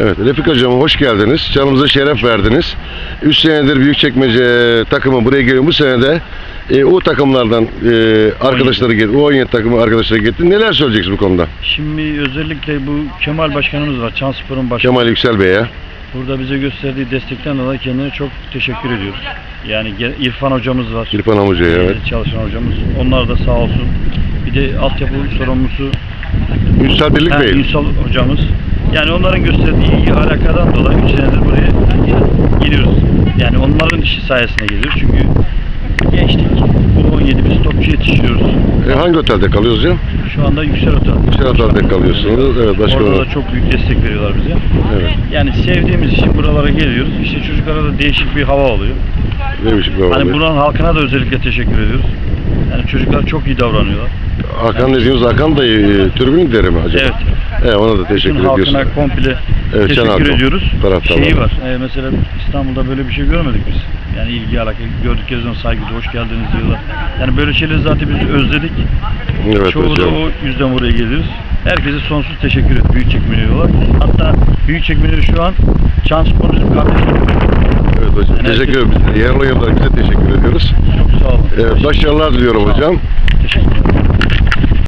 Evet, Refik Hocam hoş geldiniz. Canımıza şeref verdiniz. 3 senedir Büyükçekmece takımı buraya geliyor. Bu sene de e, o takımlardan e, arkadaşları getirdi. O 17 takımı arkadaşları getirdi. Neler söyleyeceksin bu konuda? Şimdi özellikle bu Kemal Başkanımız var, Çanspor'un başkanı. Kemal Yüksel Bey'e. Burada bize gösterdiği destekten dolayı kendine çok teşekkür ediyoruz. Yani İrfan hocamız var. İrfan evet. Ee, Çalışan hocamız. Onlar da sağ olsun. Bir de altyapı sorumlusu Ünsal Birlik Bey. Ünsal hocamız. Yani onların gösterdiği ilgi alakadan dolayı 3 senedir buraya geliyoruz. Yani onların işi sayesinde geliyoruz. Çünkü gençlik. Bu 17 biz topçu yetiştiriyoruz. E, hangi otelde kalıyoruz ya? Şu anda Yüksel Otel. Yüksel Otel'de kalıyorsunuz. Evet, başka Orada da çok büyük destek veriyorlar bize. Evet. Yani sevdiğimiz için buralara geliyoruz. İşte çocuklara da değişik bir hava oluyor. Neymiş bu Hani arada? buranın halkına da özellikle teşekkür ediyoruz. Yani çocuklar çok iyi davranıyorlar. Hakan dediğimiz Hakan da e, tribün lideri mi acaba? Evet. Evet, ona da teşekkür Bütün ediyorsun. halkına komple Evet, teşekkür Hakan, ediyoruz. taraftarlar. Şeyi var. e, mesela İstanbul'da böyle bir şey görmedik biz. Yani ilgi alaka gördükleri zaman saygı hoş geldiniz diyorlar. Yani böyle şeyleri zaten biz özledik. Evet Çoğu da hocam. o yüzden buraya geliyoruz. Herkese sonsuz teşekkür ediyoruz Büyükçekmece olarak. Hatta Büyükçekmece şu an Çanspor bizim kardeşim. Evet hocam. Yani teşekkür herkes- ederim. Yerli oyunculara bize teşekkür ediyoruz. Çok sağ olun. Evet, başarılar diliyorum hocam. Teşekkür ederim.